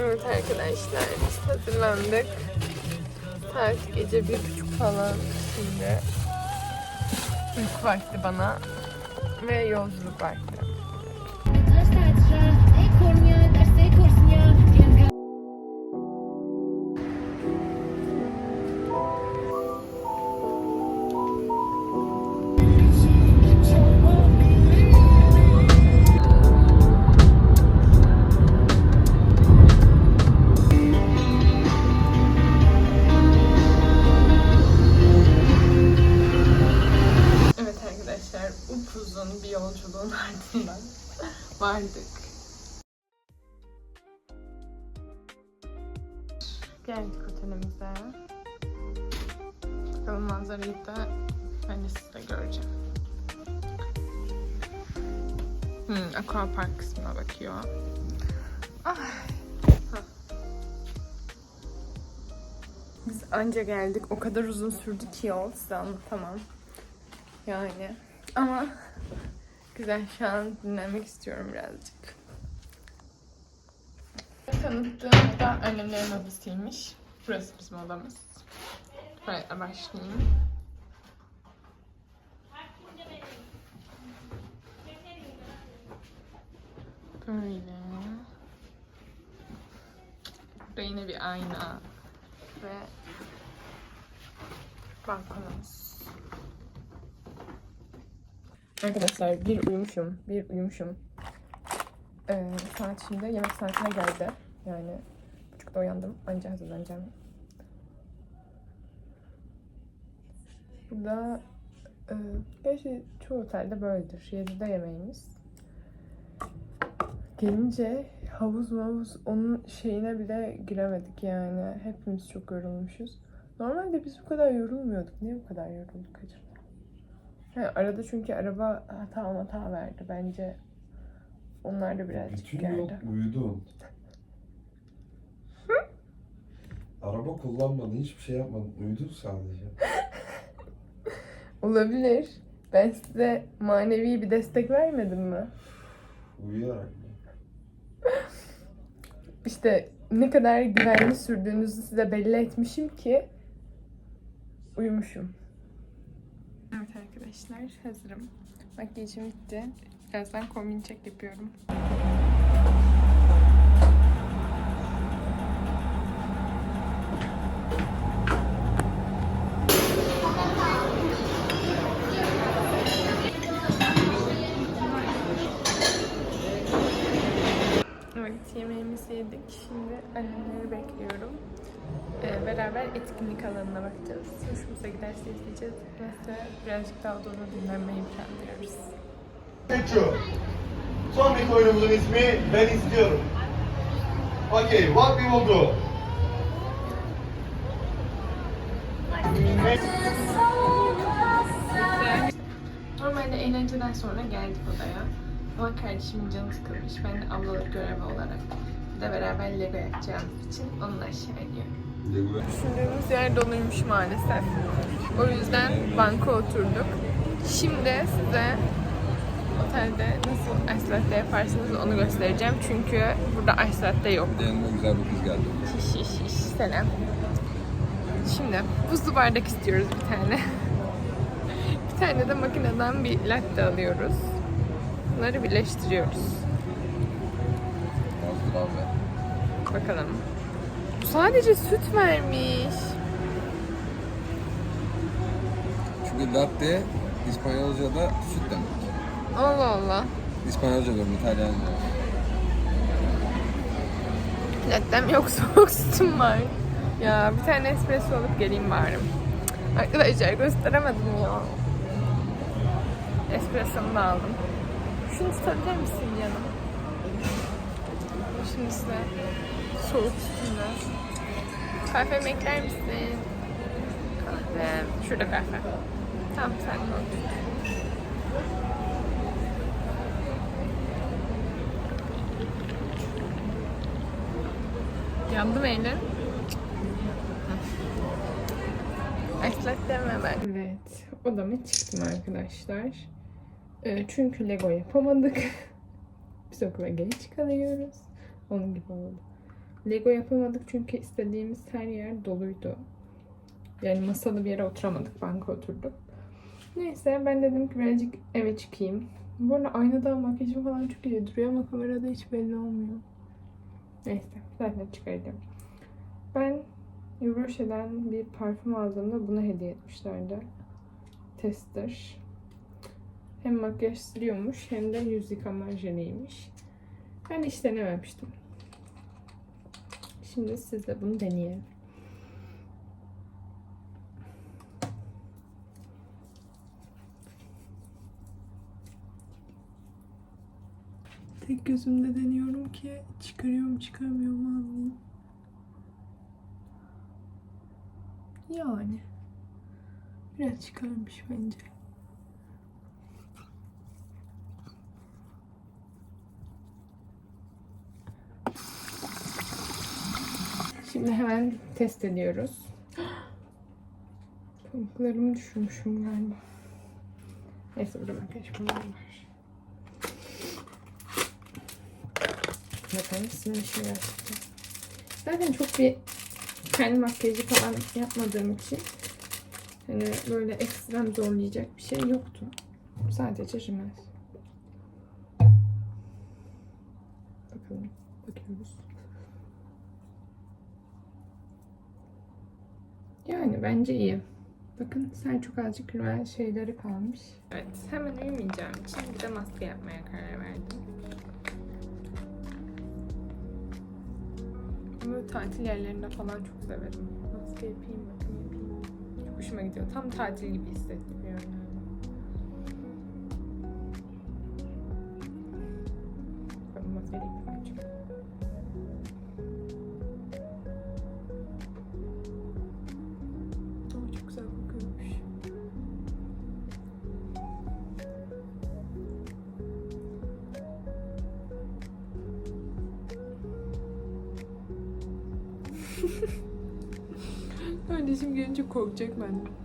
Evet arkadaşlar biz hazırlandık. Saat gece bir buçuk falan şimdi. Uyku vakti bana ve yolculuk vakti. Geldik otelimize. Bakalım manzarayı da ben de sizle göreceğim. Hmm, aqua kısmına bakıyor. Ay. Hah. Biz anca geldik. O kadar uzun sürdü ki yol size anlatamam. Yani ama güzel şu an dinlenmek istiyorum birazcık. Tanıttığım da annemlerin odasıymış. Burası bizim odamız. Böyle başlayayım. Böyle. Burada yine bir ayna ve balkonumuz. Arkadaşlar bir uyumuşum, bir uyumuşum. Ee, saat şimdi yemek saatine geldi. Yani buçukta uyandım. Anca hazırlanacağım. Burada e, gerçi çoğu otelde böyledir. 7'de yemeğimiz. Gelince havuz mavuz onun şeyine bile giremedik yani. Hepimiz çok yorulmuşuz. Normalde biz bu kadar yorulmuyorduk. Niye bu kadar yorulduk acaba? He, arada çünkü araba hata hata verdi. Bence onlar da birazcık Bütün geldi. uyudun. Araba kullanmadın, hiçbir şey yapmadın. Uyudun sadece. Olabilir. Ben size manevi bir destek vermedim mi? Uyuyarak. İşte ne kadar güvenli sürdüğünüzü size belli etmişim ki uyumuşum. Evet arkadaşlar hazırım. Makyajım bitti. Birazdan kombin check yapıyorum. Şimdi annemleri bekliyorum. Ee, beraber etkinlik alanına bakacağız. Hoşumuza giderse izleyeceğiz. Neyse birazcık daha dolu dinlenmeyi planlıyoruz. Peki. Sonraki oyunumuzun ismi Ben İstiyorum. Okay, what we will do? Normalde eğlenceden sonra geldik odaya. Ama kardeşimin canı sıkılmış. Ben de ablalık görevi olarak de beraber Lego yapacağımız için onunla aşağı iniyorum. Düşündüğümüz yer doluymuş maalesef. O yüzden banka oturduk. Şimdi size otelde nasıl ice latte yaparsınız onu göstereceğim. Çünkü burada ice latte yok. Yanıma güzel bir kız geldi. Şiş şiş şiş. Selam. Şimdi buzlu bardak istiyoruz bir tane. bir tane de makineden bir latte alıyoruz. Bunları birleştiriyoruz. Bakalım. Bu sadece süt vermiş. Çünkü latte İspanyolca'da süt demek. Allah Allah. İspanyolca diyorum İtalyanca. Lattem yok soğuk sütüm var. Ya bir tane espresso alıp geleyim bari. Arkadaşlar gösteremedim ya. Espressomu da aldım. Şunu tutabilir misin canım? Şimdi size soğuk sütümle. Kahve ekler misin? Kahve. Şurada kahve. Tamam sen de. Yandı mı elin? Ice deme ben. Evet. Odama çıktım arkadaşlar. Ee, çünkü Lego yapamadık. Biz okula geç kalıyoruz. Onun gibi oldu. Lego yapamadık çünkü istediğimiz her yer doluydu. Yani masalı bir yere oturamadık, banka oturduk. Neyse ben dedim ki birazcık eve çıkayım. Bu arada aynada makyajım falan çok iyi duruyor ama kamerada hiç belli olmuyor. Neyse zaten çıkaracağım. Ben Yves Rocher'den bir parfüm aldığımda bunu hediye etmişlerdi. Tester. Hem makyaj siliyormuş hem de yüz yıkama jeliymiş. Ben hiç denememiştim. Şimdi siz de bunu deneyelim. Tek gözümde deniyorum ki çıkarıyor mu çıkarmıyor mu anlayayım. Yani biraz çıkarmış bence. Şimdi hemen test ediyoruz. Pamuklarımı düşürmüşüm galiba. Neyse burada makyaj var. Bakalım sizin işe gerçekten. Zaten çok bir kendi makyajı falan yapmadığım için hani böyle ekstrem zorlayacak bir şey yoktu. Sadece rimel. Bakalım. Bakıyoruz. Yani bence iyi. Bakın sen çok azıcık rimel şeyleri kalmış. Evet hemen uyumayacağım için bir de maske yapmaya karar verdim. Böyle tatil yerlerinde falan çok severim. Maske yapayım, bakın yapayım. Çok hoşuma gidiyor. Tam tatil gibi hissettiriyor gelince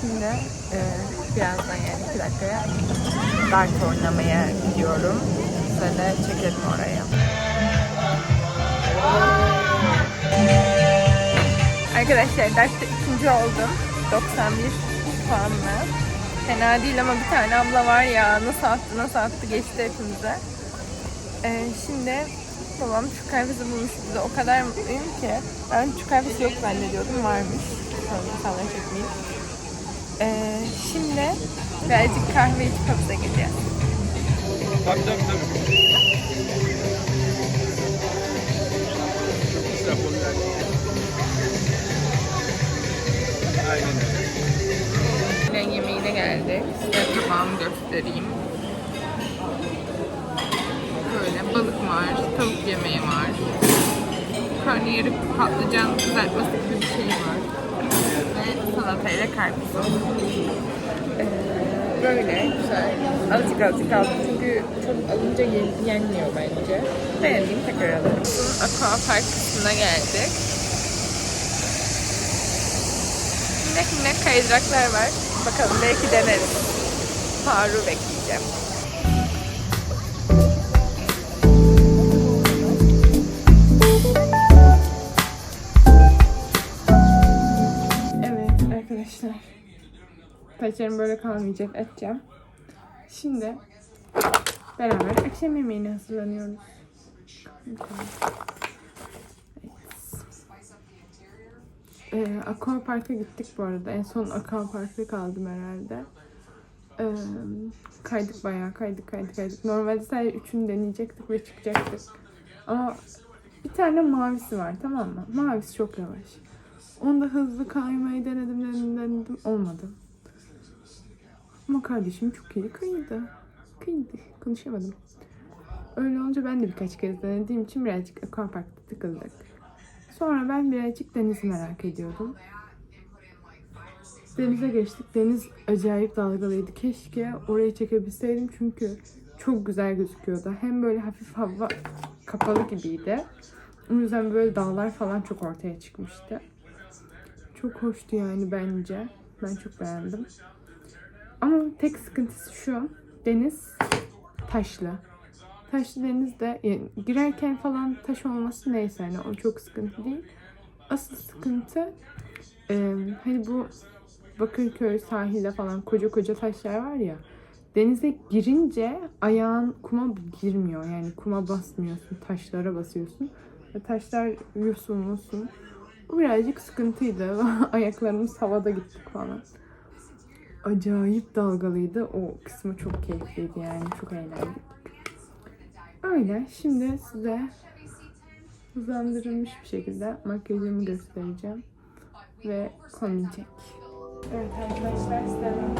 şimdi e, birazdan yani iki dakikaya dart oynamaya gidiyorum. Size çekelim oraya. Arkadaşlar derste ikinci oldum. 91 puanla. Fena değil ama bir tane abla var ya nasıl attı nasıl attı geçti hepimize. Ee, şimdi babam Türk kahvesi bulmuş bize. O kadar mutluyum ki. Ben Türk kahvesi yok zannediyordum. Varmış. Sonra insanları çekmeyeyim. Ee, şimdi birazcık kahve içip havuza gideceğiz. Tabii tabii tabii. Aynen öyle. Öğlen yemeğine geldik. Size tabağımı göstereyim. Böyle balık var, tavuk yemeği var. Karnıyarık patlıcan kızartması gibi bir şey var. Salatayla karpuz. Ee, böyle güzel. Azıcık azıcık aldım çünkü çok alınca yen- yenmiyor bence. Beğendiğim tekrar alırım. Aqua Park kısmına geldik. Minik minik kaydıraklar var. Bakalım belki deneriz. Faruk'u bekleyeceğim. Saçlarım böyle kalmayacak. Açacağım. Şimdi beraber akşam yemeğine hazırlanıyoruz. Ee, Aqua Park'a gittik bu arada. En son Aqua Park'ta kaldım herhalde. Ee, kaydık bayağı kaydık kaydık kaydık. Normalde sadece üçünü deneyecektik ve çıkacaktık. Ama Bir tane mavisi var tamam mı? Mavisi çok yavaş. Onda hızlı kaymayı denedim denedim denedim olmadı. Ama kardeşim çok iyi kıydı. Kıydı. Konuşamadım. Öyle olunca ben de birkaç kez denediğim için birazcık aquaparkta tıkıldık. Sonra ben birazcık denizi merak ediyordum. Denize geçtik. Deniz acayip dalgalıydı. Keşke orayı çekebilseydim çünkü çok güzel gözüküyordu. Hem böyle hafif hava kapalı gibiydi. O yüzden böyle dağlar falan çok ortaya çıkmıştı. Çok hoştu yani bence. Ben çok beğendim. Ama tek sıkıntısı şu. Deniz taşlı. Taşlı denizde yani girerken falan taş olması neyse hani o çok sıkıntı değil. Asıl sıkıntı e, hani bu Bakırköy sahilde falan koca koca taşlar var ya. Denize girince ayağın kuma girmiyor. Yani kuma basmıyorsun. Taşlara basıyorsun. Ve taşlar yosun musun. Bu birazcık sıkıntıydı. Ayaklarımız havada gittik falan. Acayip dalgalıydı. O kısmı çok keyifliydi yani. Çok eğlendik. Öyle. Şimdi size hızlandırılmış bir şekilde makyajımı göstereceğim. Ve kombinecek. Evet arkadaşlar sizlerden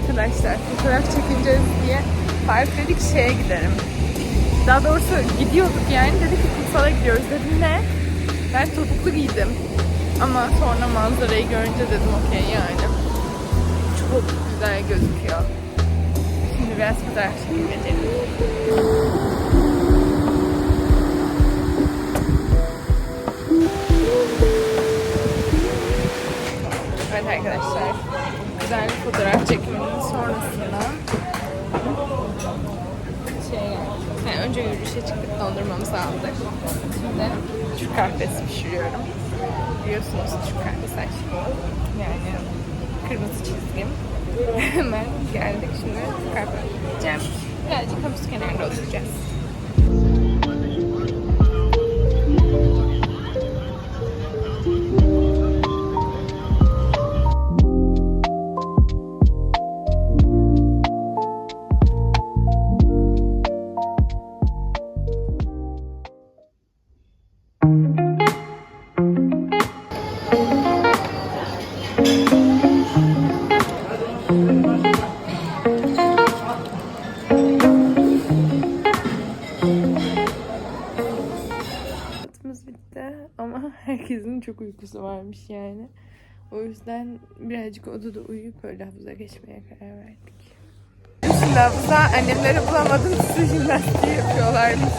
Arkadaşlar fotoğraf çekeceğiz diye Fark dedik şeye giderim. Daha doğrusu gidiyorduk yani dedik ki kumsala gidiyoruz dedim ne? Ben topuklu giydim. Ama sonra manzarayı görünce dedim okey yani. Çok güzel gözüküyor. Şimdi biraz fotoğraf. Evet fotoğraf çekiminin sonrasında şey yani önce yürüyüşe çıktık dondurmamızı aldık. Şimdi Türk kahvesi pişiriyorum. Biliyorsunuz Türk kahvesi aşkım. Yani kırmızı çizgim. Hemen geldik şimdi kahve içeceğim. Birazcık havuz kenarında oturacağız. Çok uykusu varmış yani. O yüzden birazcık odada uyuyup öyle havuza geçmeye karar verdik. Şimdi havuza annemleri bulamadım su jimnastiği yapıyorlarmış.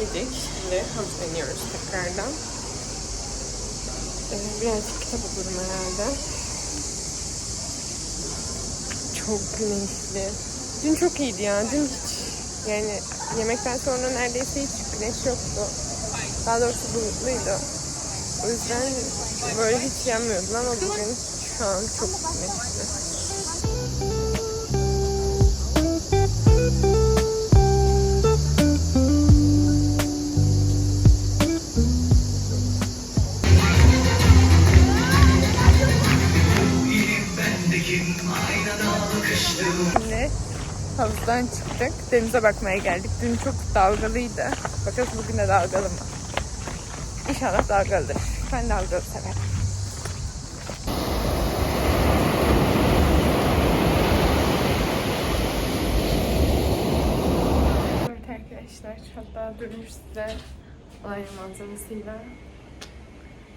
Yedik. Şimdi havuza iniyoruz tekrardan. Ee, birazcık kitap okurum herhalde. Çok güneşli. Dün çok iyiydi ya. Dün hiç yani yemekten sonra neredeyse hiç güneş yoktu. Daha doğrusu bulutluydu. O yüzden böyle hiç yanmıyordum ama bugün şu an çok güneşli. Havuzdan çıktık. Denize bakmaya geldik. Dün çok dalgalıydı. Bakalım bugün de dalgalı mı? İnşallah dalgalıdır. Ben dalgalı severim. Evet arkadaşlar hatta dönüş size olay manzarasıyla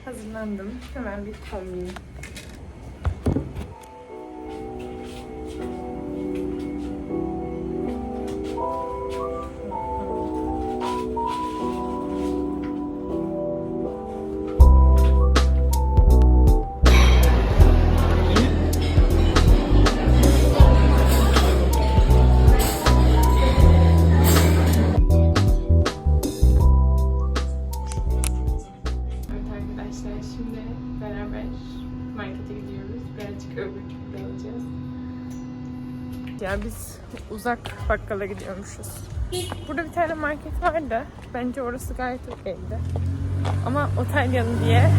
hazırlandım. Hemen bir kombin. Uzak bakkala gidiyormuşuz. Burada bir tane market vardı. Bence orası gayet okeydi. Ama otel yanı diye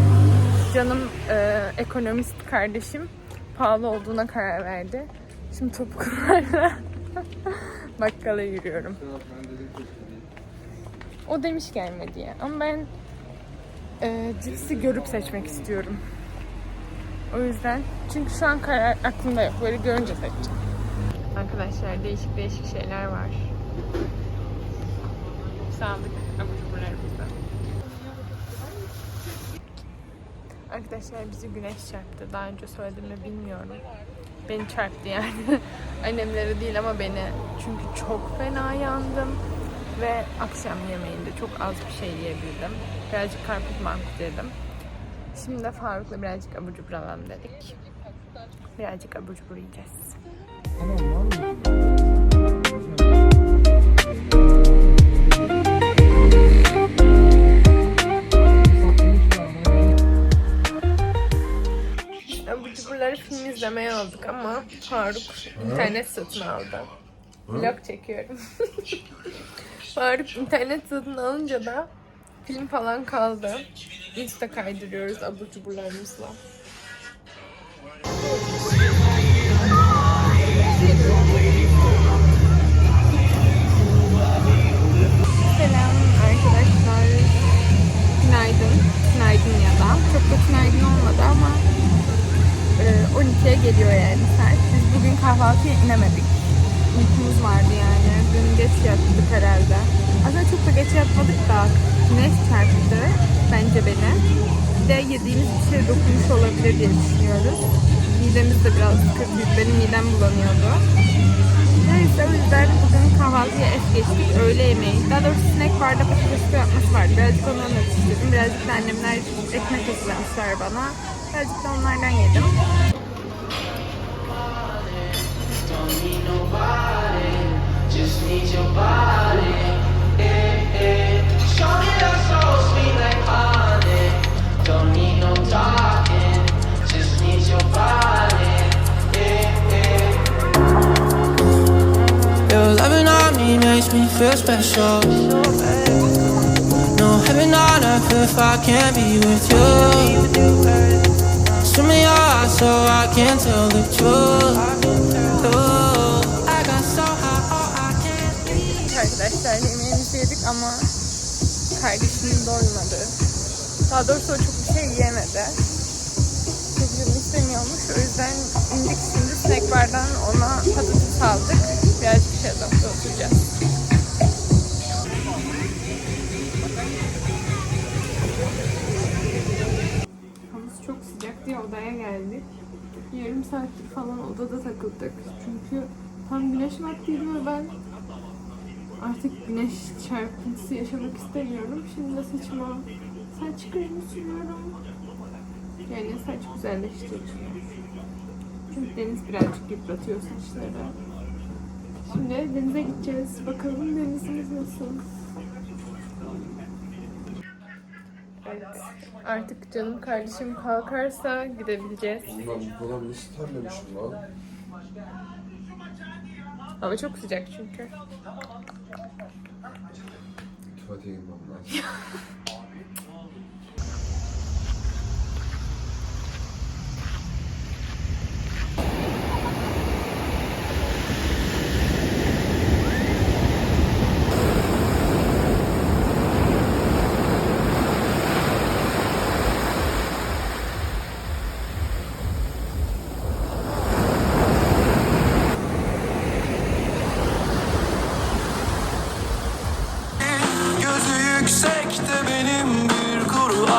canım e, ekonomist kardeşim pahalı olduğuna karar verdi. Şimdi topuklarla bakkala yürüyorum. O demiş gelme diye. Ama ben e, cipsi görüp seçmek istiyorum. O yüzden çünkü şu an karar aklımda yok. Böyle görünce seçeceğim. Arkadaşlar değişik değişik şeyler var. Sağlık abur cuburlarımızda. Arkadaşlar bizi güneş çarptı. Daha önce söyledim mi bilmiyorum. Beni çarptı yani. Annemleri değil ama beni. Çünkü çok fena yandım. Ve akşam yemeğinde çok az bir şey yiyebildim. Birazcık karpuz marpuz yedim. Şimdi de Faruk'la birazcık abur cubur alalım dedik. Birazcık abur cubur yiyeceğiz. Abur cuburları film izlemeye aldık ama Faruk internet satın aldı. Vlog çekiyorum. Faruk internet satın alınca da film falan kaldı. Insta kaydırıyoruz abur cuburlarımızla. Da günaydın olmadı ama e, 12'ye geliyor yani saat. Biz bugün kahvaltıya inemedik. Uykumuz vardı yani. Dün geç yattık herhalde. Aslında çok da geç yatmadık da güneş çarptı bence beni. Bir de yediğimiz bir şey dokunmuş olabilir diye düşünüyoruz. Midemiz de biraz sıkıntı. Benim midem bulanıyordu. O yüzden bugün kahvaltıya es geçtik. Öğle yemeği. Daha doğrusu snack barda patates yapması vardı. Birazcık ondan atıştırdım. Birazcık da annemler ekmek hazırlamışlar bana. Birazcık da onlardan yedim. Just need your body. Yeah, yeah. Show me that soul sweet like honey. Don't need no talking, feel special. No heaven on earth if I can't be with you. Swim in your eyes so I can tell the truth. Oh breathe. Arkadaşlar yemeğimizi yedik ama kardeşim doymadı. Daha doğrusu o çok bir şey yiyemedi. Çok canım istemiyormuş. O yüzden indik şimdi snack bardan ona patates aldık. Birazcık şey adamda geldik. Yarım saattir falan odada takıldık. Çünkü tam güneş vaktiydi ve ben artık güneş çarpıntısı yaşamak istemiyorum. Şimdi de saçıma saç kremi sürüyorum. Yani saç güzelleştiriyor. Çünkü deniz birazcık yıpratıyor saçları. Şimdi denize gideceğiz. Bakalım denizimiz nasıl? Evet. Artık canım kardeşim kalkarsa gidebileceğiz. Ben bu kadar nasıl terlemişim lan? Hava çok sıcak çünkü. Tuvalete girmem lazım.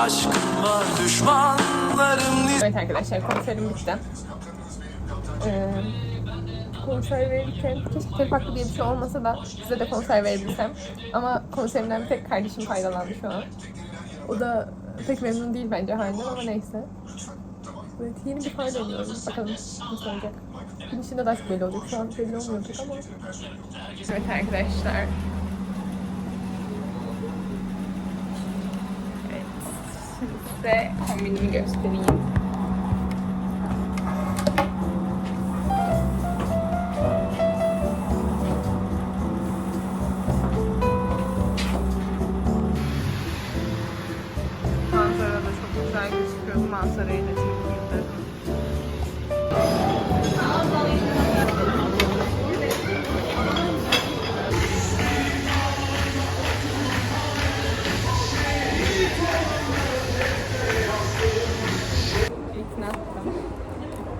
kuru aşkım var Düşmanlarım Evet arkadaşlar konserim bitti. Ee, konser verirken keşke telif diye bir şey olmasa da size de konser verebilsem. Ama konserimden bir tek kardeşim faydalandı şu an. O da pek memnun değil bence halinden ama neyse. Evet yeni bir fayda deniyorum. Bakalım nasıl olacak. Gün içinde daha çok belli olacak. Şu an belli olmayacak ama. Evet arkadaşlar. size kombinimi göstereyim. Manzara da çok güzel gözüküyor. Manzarayı da çekeyim.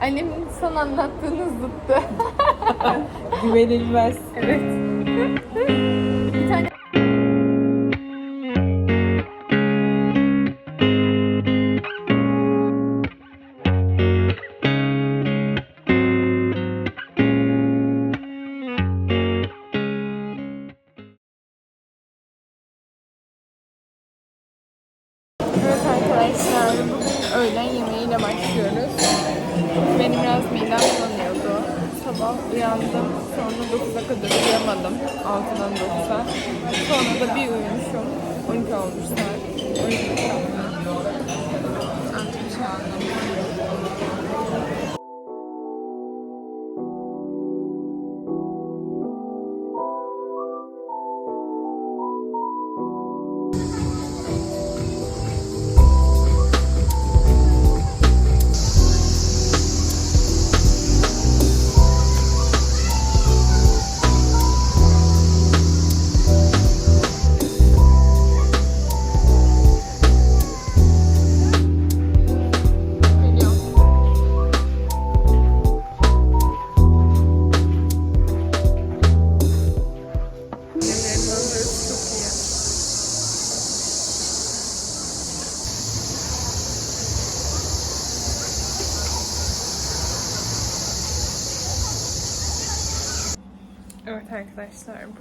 Annemin son anlattığını zıttı. Güvenilmez. evet. Bir tane Evet arkadaşlar bugün öğlen yemeğiyle başlıyoruz. Midem bulanıyordu. Sabah uyandım. Sonra 9'a kadar uyuyamadım. 6'dan 9'a. Sonra da bir uyumuşum. 12 olmuş saat. 12 kalktım.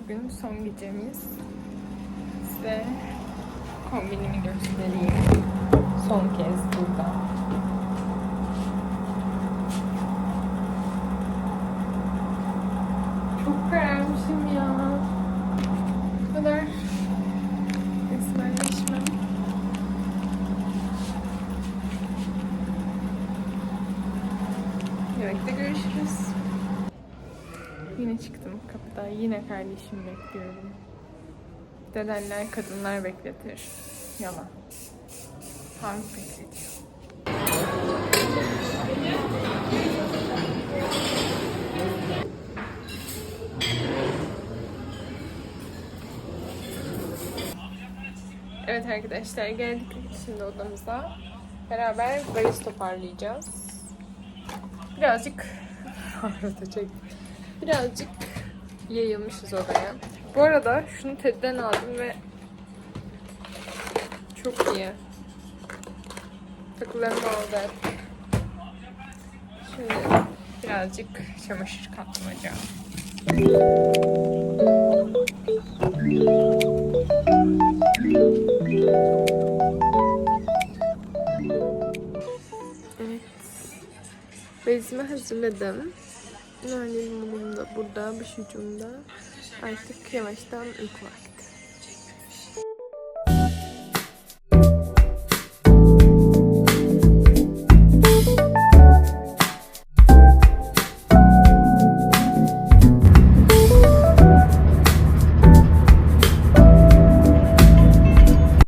Bugün son gecemiz. Size kombinimi göstereyim. Son kez burada. Çok kararmışım ya. Bu kadar esmerleşmem. Yemekte görüşürüz. Çıktım kapıda. Yine kardeşimi bekliyorum. Dedeller kadınlar bekletir. Yalan. Harbi bekletiyor. Evet arkadaşlar geldik şimdi odamıza. Beraber valiz toparlayacağız. Birazcık çek. Birazcık yayılmışız odaya. Bu arada şunu Ted'den aldım ve çok iyi. Takılarım oldu hep. Şimdi birazcık çamaşır katmaca. Evet. Bezimi hazırladım. Nane limonum da burada, başucumda. Artık yavaştan uyku vakti.